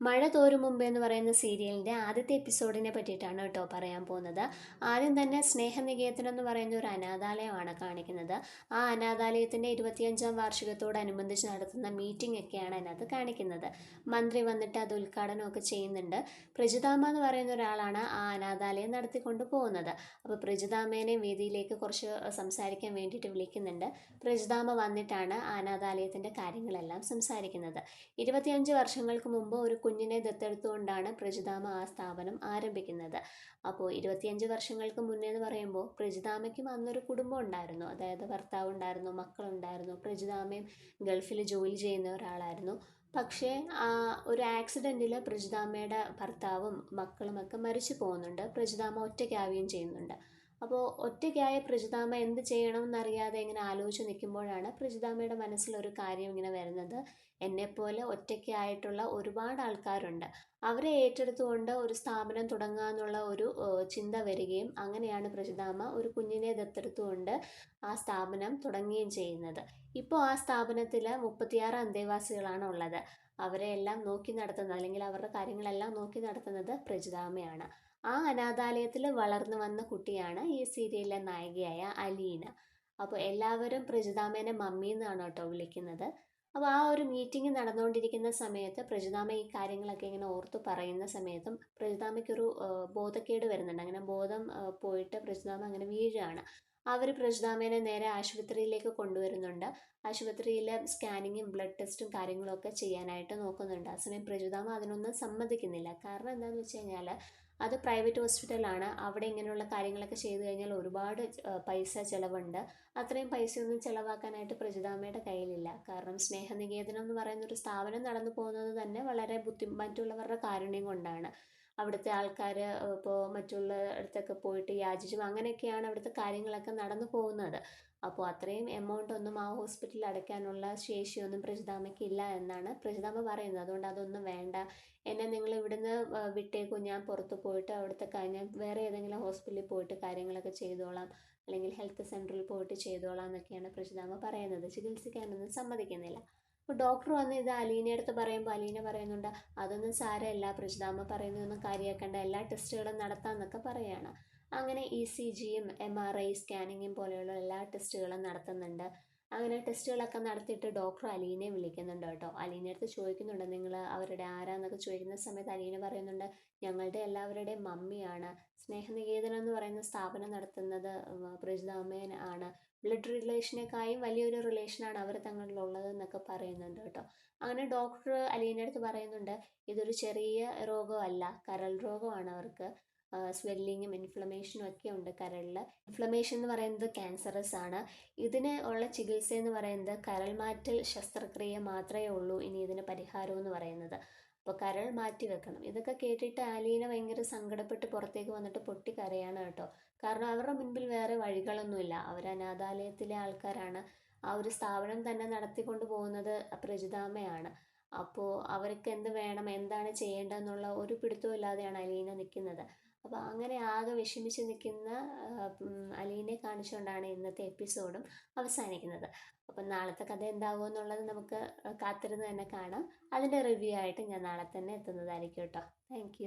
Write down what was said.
മഴ തോരും മുമ്പ് എന്ന് പറയുന്ന സീരിയലിന്റെ ആദ്യത്തെ എപ്പിസോഡിനെ പറ്റിയിട്ടാണ് കേട്ടോ പറയാൻ പോകുന്നത്. ആദ്യം തന്നെ സ്നേഹനികേതനം എന്ന് പറയുന്ന ഒരു അനാഥാലയമാണ് കാണിക്കുന്നത്. ആ അനാഥാലയത്തിന്റെ ഇരുപത്തിയഞ്ചാം വാർഷികത്തോടനുബന്ധിച്ച് നടത്തുന്ന മീറ്റിംഗ് ഒക്കെയാണ് അതിനകത്ത് കാണിക്കുന്നത്. മന്ത്രി വന്നിട്ട് അത് ഉദ്ഘാടനമൊക്കെ ചെയ്യുന്നുണ്ട്. പ്രജിതാമ്മ എന്ന് പറയുന്ന ഒരാളാണ് ആ അനാഥാലയം നടത്തിക്കൊണ്ട് പോകുന്നത്. അപ്പോൾ പ്രജിതാമ്മേനെ വേദിയിലേക്ക് കുറച്ച് സംസാരിക്കാൻ വേണ്ടിയിട്ട് വിളിക്കുന്നുണ്ട്. പ്രജിതാമ്മ വന്നിട്ടാണ് ആ അനാഥാലയത്തിന്റെ കാര്യങ്ങളെല്ലാം സംസാരിക്കുന്നത്. ഇരുപത്തിയഞ്ച് വർഷങ്ങൾക്ക് മുമ്പ് ഒരു കുഞ്ഞിനെ ദത്തെടുത്തുകൊണ്ടാണ് പ്രജിതാമ ആ സ്ഥാപനം ആരംഭിക്കുന്നത്. അപ്പോൾ ഇരുപത്തിയഞ്ച് വർഷങ്ങൾക്ക് മുന്നേ എന്ന് പറയുമ്പോൾ പ്രജിതാമയ്ക്കും അന്നൊരു കുടുംബം ഉണ്ടായിരുന്നു. അതായത് ഭർത്താവ് ഉണ്ടായിരുന്നു മക്കളുണ്ടായിരുന്നു. പ്രജിതാമയും ഗൾഫിൽ ജോലി ചെയ്യുന്ന ഒരാളായിരുന്നു. പക്ഷേ ഒരു ആക്സിഡന്റിൽ പ്രജിതാമയുടെ ഭർത്താവും മക്കളുമൊക്കെ മരിച്ചു പോകുന്നുണ്ട്. പ്രജിതാമ ഒറ്റയ്ക്കാവുകയും ചെയ്യുന്നുണ്ട്. അപ്പോൾ ഒറ്റയ്ക്കായ പ്രജിതാമ എന്ത് ചെയ്യണമെന്നറിയാതെ ഇങ്ങനെ ആലോചിച്ച് നിൽക്കുമ്പോഴാണ് പ്രജിതാമയുടെ മനസ്സിലൊരു കാര്യം ഇങ്ങനെ വരുന്നത്. എന്നെപ്പോലെ ഒറ്റയ്ക്കായിട്ടുള്ള ഒരുപാട് ആൾക്കാരുണ്ട്. അവരെ ഏറ്റെടുത്തുകൊണ്ട് ഒരു സ്ഥാപനം തുടങ്ങുക എന്നുള്ള ഒരു ചിന്ത വരികയും അങ്ങനെയാണ് പ്രജിതാമ ഒരു കുഞ്ഞിനെ ദത്തെടുത്തുകൊണ്ട് ആ സ്ഥാപനം തുടങ്ങുകയും ചെയ്യുന്നത്. ഇപ്പോൾ ആ സ്ഥാപനത്തിൽ മുപ്പത്തിയാറ് അന്തേവാസികളാണ് ഉള്ളത്. അവരെ എല്ലാം നോക്കി നടത്തുന്നത് അല്ലെങ്കിൽ അവരുടെ കാര്യങ്ങളെല്ലാം നോക്കി നടത്തുന്നത് പ്രജിതാമയാണ് ആ അനാഥാലയത്തിൽ വളർന്നു വന്ന കുട്ടിയാണ് ഈ സീരിയലിലെ നായികയായ അലീന. അപ്പോൾ എല്ലാവരും പ്രജിതാമേനെ മമ്മി എന്നാണ് കേട്ടോ വിളിക്കുന്നത്. അപ്പോൾ ആ ഒരു മീറ്റിംഗ് നടന്നുകൊണ്ടിരിക്കുന്ന സമയത്ത് പ്രജിതാമ ഈ കാര്യങ്ങളൊക്കെ ഇങ്ങനെ ഓർത്ത് പറയുന്ന സമയത്തും പ്രജിതാമയ്ക്കൊരു ബോധക്കേട് വരുന്നുണ്ട്. അങ്ങനെ ബോധം പോയിട്ട് പ്രജിതാമ അങ്ങനെ വീഴുകയാണ് അവർ പ്രജിതാമേനെ നേരെ ആശുപത്രിയിലേക്ക് കൊണ്ടുവരുന്നുണ്ട്. ആശുപത്രിയിൽ സ്കാനിങ്ങും ബ്ലഡ് ടെസ്റ്റും കാര്യങ്ങളൊക്കെ ചെയ്യാനായിട്ട് നോക്കുന്നുണ്ട്. ആ സമയം പ്രജിതാമ അതിനൊന്നും സമ്മതിക്കുന്നില്ല. കാരണം എന്താണെന്ന് വെച്ച് കഴിഞ്ഞാൽ അത് പ്രൈവറ്റ് ഹോസ്പിറ്റലാണ്. അവിടെ ഇങ്ങനെയുള്ള കാര്യങ്ങളൊക്കെ ചെയ്തു കഴിഞ്ഞാൽ ഒരുപാട് പൈസ ചിലവുണ്ട്. അത്രയും പൈസയൊന്നും ചിലവാക്കാനായിട്ട് പ്രജിതാമ്മയുടെ കയ്യിലില്ല. കാരണം സ്നേഹനികേതനം എന്ന് പറയുന്ന ഒരു സ്ഥാപനം നടന്നു പോകുന്നത് തന്നെ വളരെ ബുദ്ധിമുട്ടുള്ളവരുടെ കാരുണ്യം കൊണ്ടാണ്. അവിടുത്തെ ആൾക്കാർ ഇപ്പോൾ മറ്റുള്ള അടുത്തൊക്കെ പോയിട്ട് യാചിച്ചും അങ്ങനെയൊക്കെയാണ് അവിടുത്തെ കാര്യങ്ങളൊക്കെ നടന്നു പോകുന്നത്. അപ്പോൾ അത്രയും എമൗണ്ട് ഒന്നും ആ ഹോസ്പിറ്റലിൽ അടയ്ക്കാനുള്ള ശേഷിയൊന്നും പ്രജിതാമയ്ക്ക് ഇല്ല എന്നാണ് പ്രജിതാമ പറയുന്നത്. അതുകൊണ്ട് അതൊന്നും വേണ്ട. എന്നെ നിങ്ങൾ ഇവിടുന്ന് വിട്ടേക്കും. ഞാൻ പുറത്ത് പോയിട്ട് അവിടുത്തെ ഞാൻ വേറെ ഏതെങ്കിലും ഹോസ്പിറ്റലിൽ പോയിട്ട് കാര്യങ്ങളൊക്കെ ചെയ്തോളാം. അല്ലെങ്കിൽ ഹെൽത്ത് സെന്ററിൽ പോയിട്ട് ചെയ്തോളാം എന്നൊക്കെയാണ് പ്രജിതാമ പറയുന്നത്. ചികിത്സിക്കാനൊന്നും സമ്മതിക്കുന്നില്ല. അപ്പോൾ ഡോക്ടർ വന്ന് ഇത് അലീനയുടെ അടുത്ത് പറയുമ്പോൾ അലീന പറയുന്നുണ്ട് അതൊന്നും സാരമല്ല പ്രജിതാമ്മ പറയുന്നതൊന്നും കാര്യമാക്കേണ്ട എല്ലാ ടെസ്റ്റുകളും നടത്താമെന്നൊക്കെ പറയുകയാണ് അങ്ങനെ ഇ സി ജിയും എം ആർ ഐ സ്കാനിങ്ങും പോലെയുള്ള എല്ലാ ടെസ്റ്റുകളും നടത്തുന്നുണ്ട്. അങ്ങനെ ടെസ്റ്റുകളൊക്കെ നടത്തിയിട്ട് ഡോക്ടർ അലീനെ വിളിക്കുന്നുണ്ട് കേട്ടോ. അലീനെ അടുത്ത് ചോദിക്കുന്നുണ്ട് നിങ്ങൾ അവരുടെ ആരാന്നൊക്കെ ചോദിക്കുന്ന സമയത്ത് അലീന പറയുന്നുണ്ട് ഞങ്ങളുടെ എല്ലാവരുടെയും മമ്മിയാണ്. സ്നേഹനികേതനം എന്ന് പറയുന്ന സ്ഥാപനം നടത്തുന്നത് പ്രജിതാമ്മയൻ ആണ്. ബ്ലഡ് റിലേഷനേക്കായും വലിയൊരു റിലേഷനാണ് അവർ തങ്ങളിലുള്ളത് എന്നൊക്കെ പറയുന്നുണ്ട് കേട്ടോ. അങ്ങനെ ഡോക്ടർ അലീനടുത്ത് അടുത്ത് പറയുന്നുണ്ട് ഇതൊരു ചെറിയ രോഗമല്ല കരൾ രോഗമാണ് അവർക്ക്. സ്വെല്ലിങ്ങും ഇൻഫ്ലമേഷനും ഒക്കെ ഉണ്ട് കരളിൽ ഇൻഫ്ലമേഷൻ എന്ന് പറയുന്നത് ക്യാൻസറസ് ആണ്. ഇതിന് ഉള്ള ചികിത്സ എന്ന് പറയുന്നത് കരൾ മാറ്റൽ ശസ്ത്രക്രിയ മാത്രമേ ഉള്ളൂ ഇനി ഇതിന് പരിഹാരം എന്ന് പറയുന്നത്. അപ്പോൾ കരൾ മാറ്റി വെക്കണം. ഇതൊക്കെ കേട്ടിട്ട് ആലീന ഭയങ്കര സങ്കടപ്പെട്ട് പുറത്തേക്ക് വന്നിട്ട് പൊട്ടി പൊട്ടിക്കരയാണ് കേട്ടോ. കാരണം അവരുടെ മുൻപിൽ വേറെ വഴികളൊന്നുമില്ല. അവർ അനാഥാലയത്തിലെ ആൾക്കാരാണ്. ആ ഒരു സ്ഥാപനം തന്നെ നടത്തിക്കൊണ്ട് പോകുന്നത് പ്രജിതാമയാണ് അപ്പോൾ അവർക്ക് എന്ത് വേണം എന്താണ് ചെയ്യേണ്ടതെന്നുള്ള ഒരു പിടുത്തവും ഇല്ലാതെയാണ് അലീന നിൽക്കുന്നത് അപ്പോൾ അങ്ങനെ ആകെ വിഷമിച്ച് നിൽക്കുന്ന അലീനെ കാണിച്ചുകൊണ്ടാണ് ഇന്നത്തെ എപ്പിസോഡും അവസാനിക്കുന്നത്. അപ്പം നാളത്തെ കഥ എന്താകുമോ എന്നുള്ളത് നമുക്ക് കാത്തിരുന്ന് തന്നെ കാണാം. അതിന്റെ റിവ്യൂ ആയിട്ട് ഞാൻ നാളെ തന്നെ എത്തുന്നതായിരിക്കും കേട്ടോ. താങ്ക്